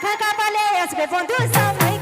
আর ফাঁকা পালে আসবে বন্ধু সময়